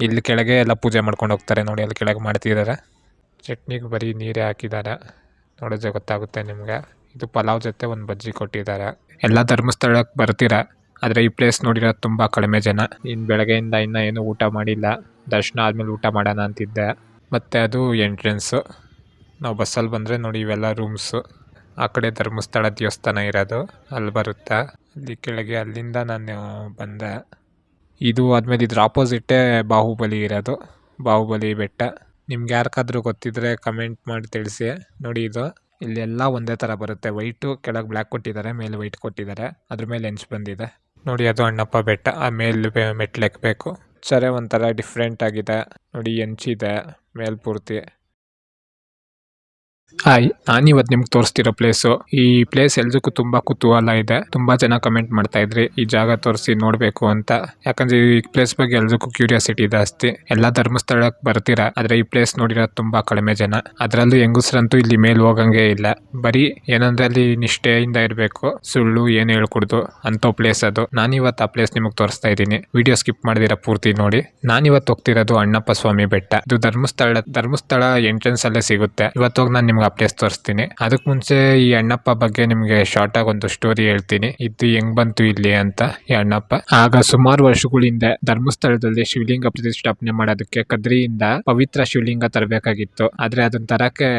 ಇಲ್ಲಿ ಕೆಳಗೆ ಎಲ್ಲ ಪೂಜೆ ಮಾಡ್ಕೊಂಡು ಹೋಗ್ತಾರೆ ನೋಡಿ, ಅಲ್ಲಿ ಕೆಳಗೆ ಮಾಡ್ತಿದ್ದಾರೆ ಚಟ್ನಿಗೆ ಬರೀ ನೀರೇ ಹಾಕಿದ್ದಾರೆ ನೋಡಿದ್ರೆ ಗೊತ್ತಾಗುತ್ತೆ ನಿಮಗೆ. ಇದು ಪಲಾವ್ ಜೊತೆ ಒಂದು ಬಜ್ಜಿ ಕೊಟ್ಟಿದ್ದಾರೆ ಎಲ್ಲ ಧರ್ಮಸ್ಥಳಕ್ಕೆ ಬರ್ತೀರ, ಆದರೆ ಈ ಪ್ಲೇಸ್ ನೋಡಿರೋದು ತುಂಬ ಕಡಿಮೆ ಜನ. ಇನ್ನು ಬೆಳಗ್ಗೆಯಿಂದ ಇನ್ನೂ ಏನು ಊಟ ಮಾಡಿಲ್ಲ. ದರ್ಶನ ಆದಮೇಲೆ ಊಟ ಮಾಡೋಣ ಅಂತಿದ್ದೆ. ಮತ್ತು ಅದು ಎಂಟ್ರೆನ್ಸು ನಾವು ಬಸ್ಸಲ್ಲಿ ಬಂದರೆ ನೋಡಿ ಇವೆಲ್ಲ ರೂಮ್ಸು ಆ ಕಡೆ ಧರ್ಮಸ್ಥಳ ದೇವಸ್ಥಾನ ಇರೋದು. ಅಲ್ಲಿ ಬರುತ್ತಾ. ಅಲ್ಲಿ ಕೆಳಗೆ ಅಲ್ಲಿಂದ ನಾನು ಬಂದೆ. ಇದು ಆದ್ಮೇಲೆ ಇದ್ರ ಆಪೋಸಿಟ್ಟೇ ಬಾಹುಬಲಿ ಇರೋದು. ಬಾಹುಬಲಿ ಬೆಟ್ಟ. ನಿಮ್ಗೆ ಯಾರಿಗಾದ್ರೂ ಗೊತ್ತಿದ್ರೆ ಕಮೆಂಟ್ ಮಾಡಿ ತಿಳಿಸಿ. ನೋಡಿ ಇದು. ಇಲ್ಲೆಲ್ಲ ಒಂದೇ ಥರ ಬರುತ್ತೆ. ವೈಟು ಕೆಳಗೆ ಬ್ಲ್ಯಾಕ್ ಕೊಟ್ಟಿದ್ದಾರೆ, ಮೇಲೆ ವೈಟ್ ಕೊಟ್ಟಿದ್ದಾರೆ. ಅದ್ರ ಮೇಲೆ ಹೆಂಚು ಬಂದಿದೆ. ನೋಡಿ ಅದು ಅಣ್ಣಪ್ಪ ಬೆಟ್ಟ. ಆ ಮೇಲೆ ಮೆಟ್ಲು ಎಕ್ಕಬೇಕು ಸರಿ ಒಂಥರ ಡಿಫ್ರೆಂಟ್ ಆಗಿದೆ. ನೋಡಿ ಹೆಂಚಿದೆ ಮೇಲ್ ಪೂರ್ತಿ ಹಾಯ್ ನಾನಿವತ್ತು ನಿಮ್ಗೆ ತೋರಿಸ್ತಿರೋ ಪ್ಲೇಸು ಈ ಪ್ಲೇಸ್ ಎಲ್ರಿಗೂ ತುಂಬಾ ಕುತೂಹಲ ಇದೆ. ತುಂಬಾ ಜನ ಕಮೆಂಟ್ ಮಾಡ್ತಾ ಇದ್ರಿ, ಈ ಜಾಗ ತೋರಿಸಿ ನೋಡ್ಬೇಕು ಅಂತ. ಯಾಕಂದ್ರೆ ಈ ಪ್ಲೇಸ್ ಬಗ್ಗೆ ಎಲ್ರಿಗೂ ಕ್ಯೂರಿಯಾಸಿಟಿ ಜಾಸ್ತಿ. ಎಲ್ಲ ಧರ್ಮಸ್ಥಳಕ್ಕೆ ಬರ್ತೀರಾ, ಆದ್ರೆ ಈ ಪ್ಲೇಸ್ ನೋಡಿರೋದು ತುಂಬಾ ಕಡಿಮೆ ಜನ. ಅದರಲ್ಲೂ ಹೆಂಗಸ್ರಂತೂ ಇಲ್ಲಿ ಮೇಲ್ ಹೋಗಂಗೆ ಇಲ್ಲ. ಬರೀ ಏನಂದ್ರೆ ಅಲ್ಲಿ ನಿಷ್ಠೆಯಿಂದ ಇರಬೇಕು, ಸುಳ್ಳು ಏನು ಹೇಳ್ಕೊಡ್ದು ಅಂತ ಪ್ಲೇಸ್ ಅದು. ನಾನಿವತ್ತು ಆ ಪ್ಲೇಸ್ ನಿಮಗೆ ತೋರಿಸ್ತಾ ಇದ್ದೀನಿ. ವಿಡಿಯೋ ಸ್ಕಿಪ್ ಮಾಡಿದಿರ ಪೂರ್ತಿ ನೋಡಿ. ನಾನಿವತ್ತು ಹೋಗ್ತಿರೋದು ಅಣ್ಣಪ್ಪ ಸ್ವಾಮಿ ಬೆಟ್ಟ. ಇದು ಧರ್ಮಸ್ಥಳ ಧರ್ಮಸ್ಥಳ ಎಂಟ್ರೆನ್ಸ್ ಅಲ್ಲೇ ಸಿಗುತ್ತೆ. ಇವತ್ತು ಹೋಗಿ ನಾನು ನಿಮ್ಗೆ ಅಪ್ಡೇಟ್ಸ್ ತೋರಿಸ್ತೀನಿ. ಅದಕ್ಕೆ ಮುಂಚೆ ಈ ಅಣ್ಣಪ್ಪ ಬಗ್ಗೆ ನಿಮಗೆ ಶಾರ್ಟ್ ಆಗಿ ಒಂದು ಸ್ಟೋರಿ ಹೇಳ್ತೀನಿ. ಇದು ಹೆಂಗ್ ಬಂತು ಇಲ್ಲಿ ಅಂತ ಈ ಅಣ್ಣಪ್ಪ. ಆಗ ಸುಮಾರು ವರ್ಷಗಳಿಂದ ಧರ್ಮಸ್ಥಳದಲ್ಲಿ ಶಿವಲಿಂಗ ಪ್ರತಿಷ್ಠಾಪನೆ ಮಾಡೋದಕ್ಕೆ ಕದ್ರಿಯಿಂದ ಪವಿತ್ರ ಶಿವಲಿಂಗ ತರಬೇಕಾಗಿತ್ತು. ಆದ್ರೆ ಅದನ್ನ ತರಕ್ಕೆ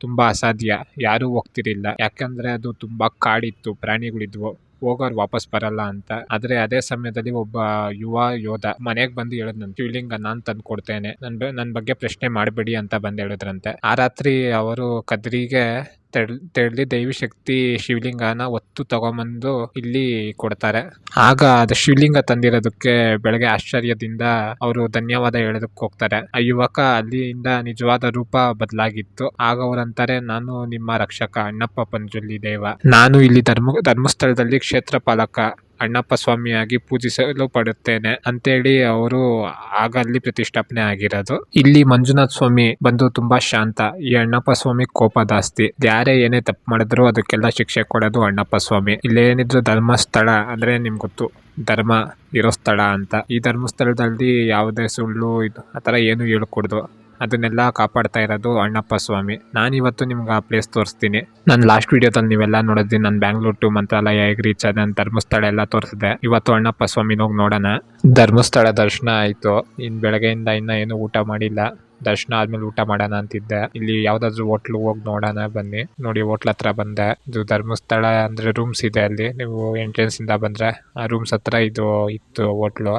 ತುಂಬಾ ಅಸಾಧ್ಯ. ಯಾರು ಹೋಗ್ತಿರಿಲ್ಲ ಯಾಕಂದ್ರೆ ಅದು ತುಂಬಾ ಕಾಡಿತ್ತು, ಪ್ರಾಣಿಗಳಿದ್ವು. ಹೋಗೋರು ವಾಪಸ್ ಬರಲ್ಲ ಅಂತ. ಆದ್ರೆ ಅದೇ ಸಮಯದಲ್ಲಿ ಒಬ್ಬ ಯುವ ಯೋಧ ಮನೆಗೆ ಬಂದು ಹೇಳಿದ್ ನನ್ ಶಿವಲಿಂಗ ನಾನ್ ತಂದು ಕೊಡ್ತೇನೆ. ನನ್ ನನ್ ಬಗ್ಗೆ ಪ್ರಶ್ನೆ ಮಾಡಬೇಡಿ ಅಂತ ಬಂದ್ ಹೇಳಿದ್ರಂತೆ. ಆ ರಾತ್ರಿ ಅವರು ಕದ್ರಿಗೆ ತೆಳ್ ತೆರಳಿ ದೈವಿ ಶಕ್ತಿ ಶಿವಲಿಂಗನ ಒತ್ತು ತಗೊಂಬಂದು ಇಲ್ಲಿ ಕೊಡ್ತಾರೆ. ಆಗ ಅದು ಶಿವಲಿಂಗ ತಂದಿರೋದಕ್ಕೆ ಬೆಳಗ್ಗೆ ಆಶ್ಚರ್ಯದಿಂದ ಅವರು ಧನ್ಯವಾದ ಹೇಳೋದಕ್ಕೆ ಹೋಗ್ತಾರೆ. ಆ ಯುವಕ ಅಲ್ಲಿಂದ ನಿಜವಾದ ರೂಪ ಬದಲಾಗಿತ್ತು. ಆಗ ಅವರಂತಾರೆ ನಾನು ನಿಮ್ಮ ರಕ್ಷಕ, ಅಣ್ಣಪ್ಪ ಪಂಜುಲಿ ದೇವ. ನಾನು ಇಲ್ಲಿ ಧರ್ಮ, ಧರ್ಮಸ್ಥಳದಲ್ಲಿ ಕ್ಷೇತ್ರ ಪಾಲಕ ಅಣ್ಣಪ್ಪ ಸ್ವಾಮಿಯಾಗಿ ಪೂಜಿಸಲು ಪಡುತ್ತೇನೆ. ಅಂತೇಳಿ ಅವರು ಆಗ ಅಲ್ಲಿ ಪ್ರತಿಷ್ಠಾಪನೆ ಆಗಿರೋದು. ಇಲ್ಲಿ ಮಂಜುನಾಥ ಸ್ವಾಮಿ ಬಂದು ತುಂಬಾ ಶಾಂತ. ಈ ಅಣ್ಣಪ್ಪ ಸ್ವಾಮಿ ಕೋಪ ಜಾಸ್ತಿ. ಯಾರೇ ಏನೇ ತಪ್ಪು ಮಾಡಿದ್ರು ಅದಕ್ಕೆಲ್ಲ ಶಿಕ್ಷೆ ಕೊಡೋದು ಅಣ್ಣಪ್ಪ ಸ್ವಾಮಿ ಇಲ್ಲೇನಿದ್ರು ಧರ್ಮಸ್ಥಳ ಅಂದ್ರೆ ನಿಮ್ಗೆ ಗೊತ್ತು. ಧರ್ಮ ಇರೋ ಸ್ಥಳ ಅಂತ. ಈ ಧರ್ಮಸ್ಥಳದಲ್ಲಿ ಯಾವುದೇ ಸುಳ್ಳು ಇದು ಆ ಥರ ಏನು ಹೇಳ್ಕೊಡ್ದು. ಅದನ್ನೆಲ್ಲ ಕಾಪಾಡ್ತಾ ಇರೋದು ಅಣ್ಣಪ್ಪ ಸ್ವಾಮಿ. ನಾನು ಇವತ್ತು ನಿಮ್ಗೆ ಆ ಪ್ಲೇಸ್ ತೋರಿಸ್ತೀನಿ. ನಾನು ಲಾಸ್ಟ್ ವಿಡಿಯೋದಲ್ಲಿ ನೀವೆಲ್ಲ ನೋಡಿದ್ರಿ ನಾನು ಬ್ಯಾಂಗ್ಳೂರ್ ಟು ಮಂತ್ರಾಲಯ ಹೇಗೆ ರೀಚ್ ಆದ ಧರ್ಮಸ್ಥಳ ಎಲ್ಲ ತೋರಿಸಿದೆ. ಇವತ್ತು ಅಣ್ಣಪ್ಪ ಸ್ವಾಮಿನ ಹೋಗಿ ನೋಡೋಣ. ಧರ್ಮಸ್ಥಳ ದರ್ಶನ ಆಯಿತು. ಇನ್ನು ಬೆಳಗ್ಗೆಯಿಂದ ಇನ್ನೂ ಏನು ಊಟ ಮಾಡಿಲ್ಲ. ದರ್ಶನ ಆದ್ಮೇಲೆ ಊಟ ಮಾಡೋಣ ಅಂತಿದ್ದೆ. ಇಲ್ಲಿ ಯಾವ್ದಾದ್ರು ಹೋಟ್ಲು ಹೋಗಿ ನೋಡೋಣ ಬನ್ನಿ. ನೋಡಿ ಹೋಟ್ಲ್ ಹತ್ರ ಬಂದೆ. ಇದು ಧರ್ಮಸ್ಥಳ ಅಂದ್ರೆ ರೂಮ್ಸ್ ಇದೆ ಅಲ್ಲಿ. ನೀವು ಎಂಟ್ರೆನ್ಸ್ ಇಂದ ಬಂದ್ರೆ ಆ ರೂಮ್ಸ್ ಹತ್ರ ಇದು ಇತ್ತು ಹೋಟ್ಲು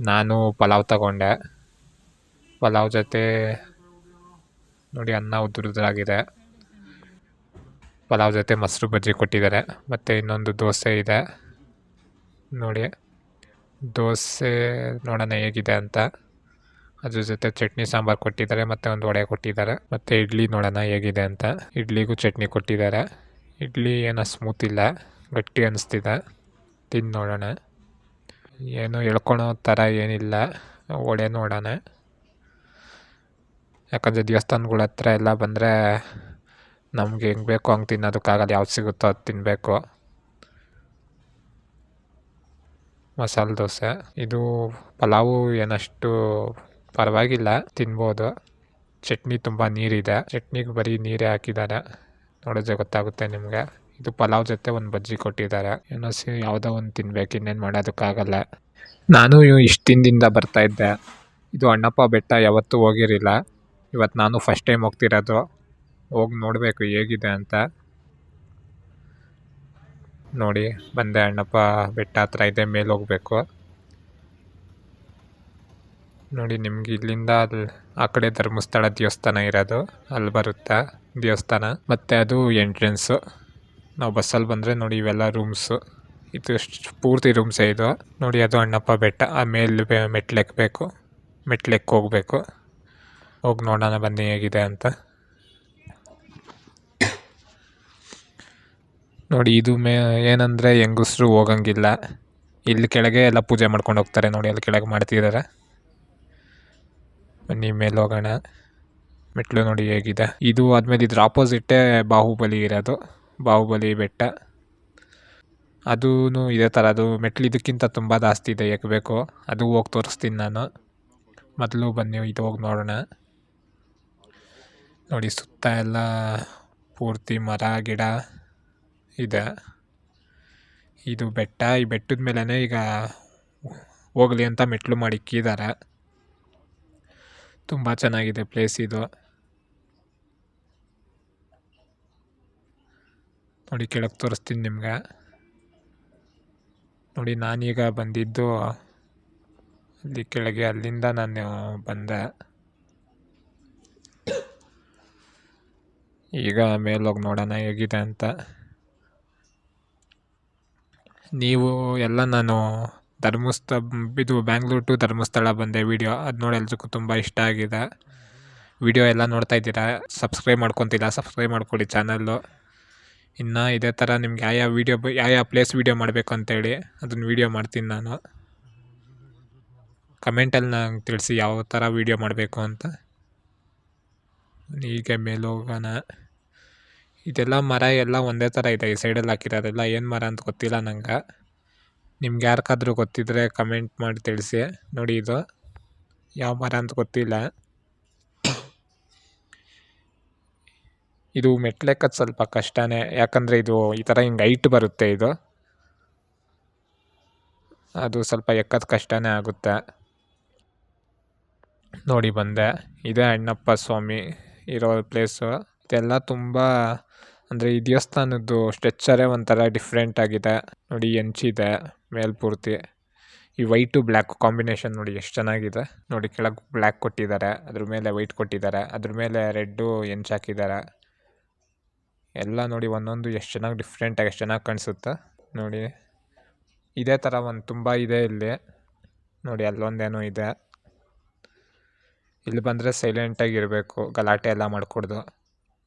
ನಾನು ಪಲಾವ್ ತಗೊಂಡೆ. ಪಲಾವ್ ಜೊತೆ ನೋಡಿ ಅನ್ನ ಉದುರುದ್ರಾಗಿದೆ ಪಲಾವ್ ಜೊತೆ ಮೊಸರು ಬಜ್ಜಿ ಕೊಟ್ಟಿದ್ದಾರೆ. ಮತ್ತು ಇನ್ನೊಂದು ದೋಸೆ ಇದೆ. ನೋಡಿ, ದೋಸೆ ನೋಡೋಣ ಹೇಗಿದೆ ಅಂತ. ಅದ್ರ ಜೊತೆ ಚಟ್ನಿ ಸಾಂಬಾರು ಕೊಟ್ಟಿದ್ದಾರೆ, ಮತ್ತು ಒಂದು ವಡೆ ಕೊಟ್ಟಿದ್ದಾರೆ. ಮತ್ತು ಇಡ್ಲಿ ನೋಡೋಣ ಹೇಗಿದೆ ಅಂತ. ಇಡ್ಲಿಗೂ ಚಟ್ನಿ ಕೊಟ್ಟಿದ್ದಾರೆ. ಇಡ್ಲಿ ಏನೋ ಸ್ಮೂತ್ ಇಲ್ಲ, ಗಟ್ಟಿ ಅನ್ನಿಸ್ತಿದೆ ತಿಂದು ನೋಡೋಣ. ಏನು ಎಳ್ಕೊಳೋ ಥರ ಏನಿಲ್ಲ. ವಡೆ ನೋಡೋಣ. ಯಾಕಂದರೆ ದೇವಸ್ಥಾನಗಳ ಹತ್ರ ಎಲ್ಲ ಬಂದರೆ ನಮ್ಗೆ ಹೆಂಗೆ ಬೇಕೋ ಹಂಗೆ ತಿನ್ನೋದಕ್ಕಾಗಲ್ಲ, ಯಾವ್ದು ಸಿಗುತ್ತೋ ಅದು ತಿನ್ನಬೇಕು ಮಸಾಲೆ ದೋಸೆ. ಇದು ಪಲಾವು ಏನಷ್ಟು ಪರವಾಗಿಲ್ಲ, ತಿನ್ಬೋದು. ಚಟ್ನಿ ತುಂಬ ನೀರಿದೆ. ಚಟ್ನಿಗೆ ಬರೀ ನೀರೇ ಹಾಕಿದ್ದಾರೆ. ನೋಡಿದ್ರೆ ಗೊತ್ತಾಗುತ್ತೆ ನಿಮಗೆ. ಇದು ಪಲಾವ್ ಜೊತೆ ಒಂದು ಬಜ್ಜಿ ಕೊಟ್ಟಿದ್ದಾರೆ. ಏನೋ ಸಿ, ಯಾವುದೋ ಒಂದು ತಿನ್ಬೇಕು, ಇನ್ನೇನು ಮಾಡೋದಕ್ಕಾಗಲ್ಲ. ನಾನು ಇಷ್ಟು ದಿನದಿಂದ ಬರ್ತಾ ಇದ್ದೆ. ಇದು ಅಣ್ಣಪ್ಪ ಬೆಟ್ಟ ಯಾವತ್ತೂ ಹೋಗಿರಲಿಲ್ಲ. ಇವತ್ತು ನಾನು ಫಸ್ಟ್ ಟೈಮ್ ಹೋಗ್ತಿರೋದು. ಹೋಗಿ ನೋಡಬೇಕು ಹೇಗಿದೆ ಅಂತ. ನೋಡಿ, ಬಂದೆ ಅಣ್ಣಪ್ಪ, ಬೆಟ್ಟ ಹತ್ರ ಇದೆ, ಮೇಲೆ ಹೋಗಬೇಕು. ನೋಡಿ, ನಿಮ್ಗೆ ಇಲ್ಲಿಂದ ಅಲ್ಲಿ ಆ ಕಡೆ ಧರ್ಮಸ್ಥಳ ದೇವಸ್ಥಾನ ಇರೋದು. ಅಲ್ಲಿ ಬರುತ್ತಾ? ದೇವಸ್ಥಾನ. ಮತ್ತು ಅದು ಎಂಟ್ರೆನ್ಸು ನಾವು ಬಸ್ಸಲ್ಲಿ ಬಂದರೆ ನೋಡಿ, ಇವೆಲ್ಲ ರೂಮ್ಸು ಇದು ಪೂರ್ತಿ ರೂಮ್ಸೇ ಇದು. ನೋಡಿ, ಅದು ಅಣ್ಣಪ್ಪ ಬೆಟ್ಟ. ಆ ಮೇಲೆ ಮೆಟ್ಲು ಮೆಟ್ಲೆಕ್ಕೆ ಹೋಗ್ಬೇಕು. ಹೋಗಿ ನೋಡೋಣ ಬನ್ನಿ ಹೇಗಿದೆ ಅಂತ. ನೋಡಿ, ಇದು ಮೇ, ಏನಂದರೆ ಹೆಂಗಸರು ಹೋಗಂಗಿಲ್ಲ. ಇಲ್ಲಿ ಕೆಳಗೆ ಎಲ್ಲ ಪೂಜೆ ಮಾಡ್ಕೊಂಡು ಹೋಗ್ತಾರೆ. ನೋಡಿ, ಅಲ್ಲಿ ಕೆಳಗೆ ಮಾಡ್ತಿದ್ದಾರೆ ಬನ್ನಿ, ಮೇಲೆ ಹೋಗೋಣ. ಮೆಟ್ಲು ನೋಡಿ ಹೇಗಿದೆ. ಇದು ಆದಮೇಲೆ ಇದ್ರ ಆಪೋಸಿಟ್ಟೇ ಬಾಹುಬಲಿ ಇರೋದು. ಬಾಹುಬಲಿ ಬೆಟ್ಟ. ಅದೂ ಇದೇ ಥರ ಅದು ಮೆಟ್ಲು ಇದಕ್ಕಿಂತ ತುಂಬ ಜಾಸ್ತಿ ಇದೆ ಏಕಬೇಕು ಅದು ಹೋಗಿ ತೋರಿಸ್ತೀನಿ ನಾನು. ಮೊದಲು ಬನ್ನಿ, ಇದು ಹೋಗಿ ನೋಡೋಣ. ನೋಡಿ ಸುತ್ತ ಎಲ್ಲ ಪೂರ್ತಿ ಮರ, ಗಿಡ ಇದೆ. ಇದು ಬೆಟ್ಟ, ಈ ಬೆಟ್ಟದ ಮೇಲೇ ಈಗ ಹೋಗ್ಲಿ ಅಂತ ಮೆಟ್ಲು ಮಾಡಿಕ್ಕಿದ್ದಾರೆ ತುಂಬ ಚೆನ್ನಾಗಿದೆ ಪ್ಲೇಸ್ ಇದು. ನೋಡಿ ಕೆಳಗೆ ತೋರಿಸ್ತೀನಿ ನಿಮ್ಗೆ. ನೋಡಿ ನಾನೀಗ ಬಂದಿದ್ದು ಅಲ್ಲಿ ಕೆಳಗೆ ಅಲ್ಲಿಂದ ನಾನು ಬಂದೆ. ಈಗ ಮೇಲೋಗಿ ನೋಡೋಣ ಹೇಗಿದೆ ಅಂತ. ನೀವು ಎಲ್ಲ ನಾನು ಧರ್ಮಸ್ಥಳ, ಇದು ಬ್ಯಾಂಗ್ಳೂರ್ ಟು ಧರ್ಮಸ್ಥಳ ಬಂದೆ ವಿಡಿಯೋ ಅದು ನೋಡಿ ಎಲ್ರಿಗೂ ತುಂಬ ಇಷ್ಟ ಆಗಿದೆ. ವಿಡಿಯೋ ಎಲ್ಲ ನೋಡ್ತಾ ಇದ್ದೀರಾ? ಸಬ್ಸ್ಕ್ರೈಬ್ ಮಾಡ್ಕೊತಿಲ್ಲ ಸಬ್ಸ್ಕ್ರೈಬ್ ಮಾಡ್ಕೊಳ್ಳಿ ಚಾನಲ್ಲು ಇನ್ನು ಇದೇ ಥರ ನಿಮ್ಗೆ ಯಾವ ಯಾವ ವೀಡಿಯೋ ಯಾವ ಯಾವ ಪ್ಲೇಸ್ ವೀಡಿಯೋ ಮಾಡಬೇಕು ಅಂತೇಳಿ ಅದನ್ನು ವೀಡಿಯೋ ಮಾಡ್ತೀನಿ ನಾನು. ಕಮೆಂಟಲ್ಲಿ ನಂಗೆ ತಿಳಿಸಿ ಯಾವ ಥರ ವೀಡಿಯೋ ಮಾಡಬೇಕು ಅಂತ. ಹೀಗೆ ಮೇಲೆ ಹೋಗೋಣ ಇದೆಲ್ಲ ಮರ ಎಲ್ಲ ಒಂದೇ ಥರ ಇದೆ. ಈ ಸೈಡಲ್ಲಿ ಹಾಕಿರೋದೆಲ್ಲ ಏನು ಮರ ಅಂತ ಗೊತ್ತಿಲ್ಲ ನಂಗೆ. ನಿಮ್ಗೆ ಯಾರಿಗಾದ್ರೂ ಗೊತ್ತಿದ್ದರೆ ಕಮೆಂಟ್ ಮಾಡಿ ತಿಳಿಸಿ. ನೋಡಿ ಇದು ಯಾವ ಮರ ಅಂತ ಗೊತ್ತಿಲ್ಲ. ಇದು ಮೆಟ್ಲೆಕ್ಕದು ಸ್ವಲ್ಪ ಕಷ್ಟನೇ. ಯಾಕಂದರೆ ಇದು ಈ ಥರ ಹಿಂಗೆ ಹೈಟ್ ಬರುತ್ತೆ ಇದು. ಅದು ಸ್ವಲ್ಪ ಎಕ್ಕದ ಕಷ್ಟನೇ ಆಗುತ್ತೆ. ನೋಡಿ ಬಂದೆ. ಇದೇ ಅಣ್ಣಪ್ಪ ಸ್ವಾಮಿ. ಇರೋ ಪ್ಲೇಸು ಇದೆಲ್ಲ ತುಂಬ, ಅಂದರೆ ಈ ದೇವಸ್ಥಾನದ್ದು ಸ್ಟ್ರೆಚ್ಚರೇ ಒಂಥರ ಡಿಫ್ರೆಂಟ್ ಆಗಿದೆ. ನೋಡಿ ಹೆಂಚಿದೆ ಮೇಲ್ಪೂರ್ತಿ. ಈ ವೈಟು ಬ್ಲ್ಯಾಕ್ ಕಾಂಬಿನೇಷನ್ ನೋಡಿ, ಎಷ್ಟು ಚೆನ್ನಾಗಿದೆ. ನೋಡಿ, ಕೆಳಗೆ ಬ್ಲ್ಯಾಕ್ ಕೊಟ್ಟಿದ್ದಾರೆ, ಅದ್ರ ಮೇಲೆ ವೈಟ್ ಕೊಟ್ಟಿದ್ದಾರೆ, ಅದ್ರ ಮೇಲೆ ರೆಡ್ಡು ಹೆಂಚು ಹಾಕಿದ್ದಾರೆ. ಎಲ್ಲ ನೋಡಿ, ಒಂದೊಂದು ಎಷ್ಟು ಚೆನ್ನಾಗಿ ಡಿಫ್ರೆಂಟಾಗಿ ಎಷ್ಟು ಚೆನ್ನಾಗಿ ಕಾಣಿಸುತ್ತೆ. ನೋಡಿ, ಇದೇ ಥರ ಒಂದು ತುಂಬ ಇದೆ ಇಲ್ಲಿ. ನೋಡಿ, ಅಲ್ಲೊಂದೇನೋ ಇದೆ. ಇಲ್ಲಿ ಬಂದರೆ ಸೈಲೆಂಟಾಗಿ ಇರಬೇಕು. ಗಲಾಟೆ ಎಲ್ಲ ಮಾಡಿಕೊಡ್ದು.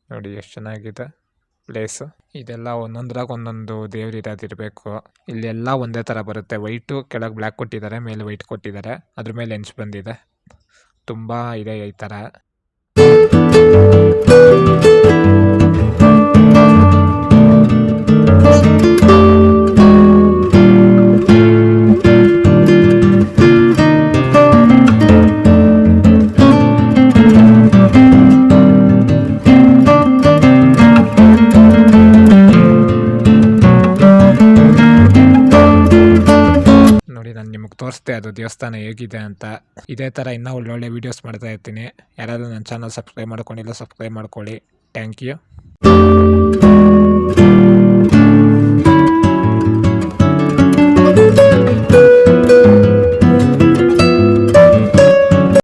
ನೋಡಿ ಎಷ್ಟು ಚೆನ್ನಾಗಿದೆ ಪ್ಲೇಸು ಇದೆಲ್ಲ ಒಂದೊಂದ್ರಾಗ ಒಂದೊಂದು ದೇವ್ರು ಇರೋದಿರಬೇಕು ಇಲ್ಲೆಲ್ಲ ಒಂದೇ ಥರ ಬರುತ್ತೆ. ವೈಟು ಕೆಳಗೆ ಬ್ಲ್ಯಾಕ್ ಕೊಟ್ಟಿದ್ದಾರೆ, ಮೇಲೆ ವೈಟ್ ಕೊಟ್ಟಿದ್ದಾರೆ. ಅದ್ರ ಮೇಲೆ ಹೆಂಚು ಬಂದಿದೆ. ತುಂಬ ಇದೆ ಈ ಥರ ತೋರಿಸ್ದೆ ಅದು ದೇವಸ್ಥಾನ ಹೇಗಿದೆ ಅಂತ. ಇದೇ ಥರ ಇನ್ನೂ ಒಳ್ಳೊಳ್ಳೆ ವೀಡಿಯೋಸ್ ಮಾಡ್ತಾ ಇರ್ತೀನಿ. ಯಾರಾದರೂ ನನ್ನ ಚಾನಲ್ ಸಬ್ಸ್ಕ್ರೈಬ್ ಮಾಡ್ಕೊಂಡಿಲ್ಲ ಸಬ್ಸ್ಕ್ರೈಬ್ ಮಾಡ್ಕೊಳ್ಳಿ. Thank you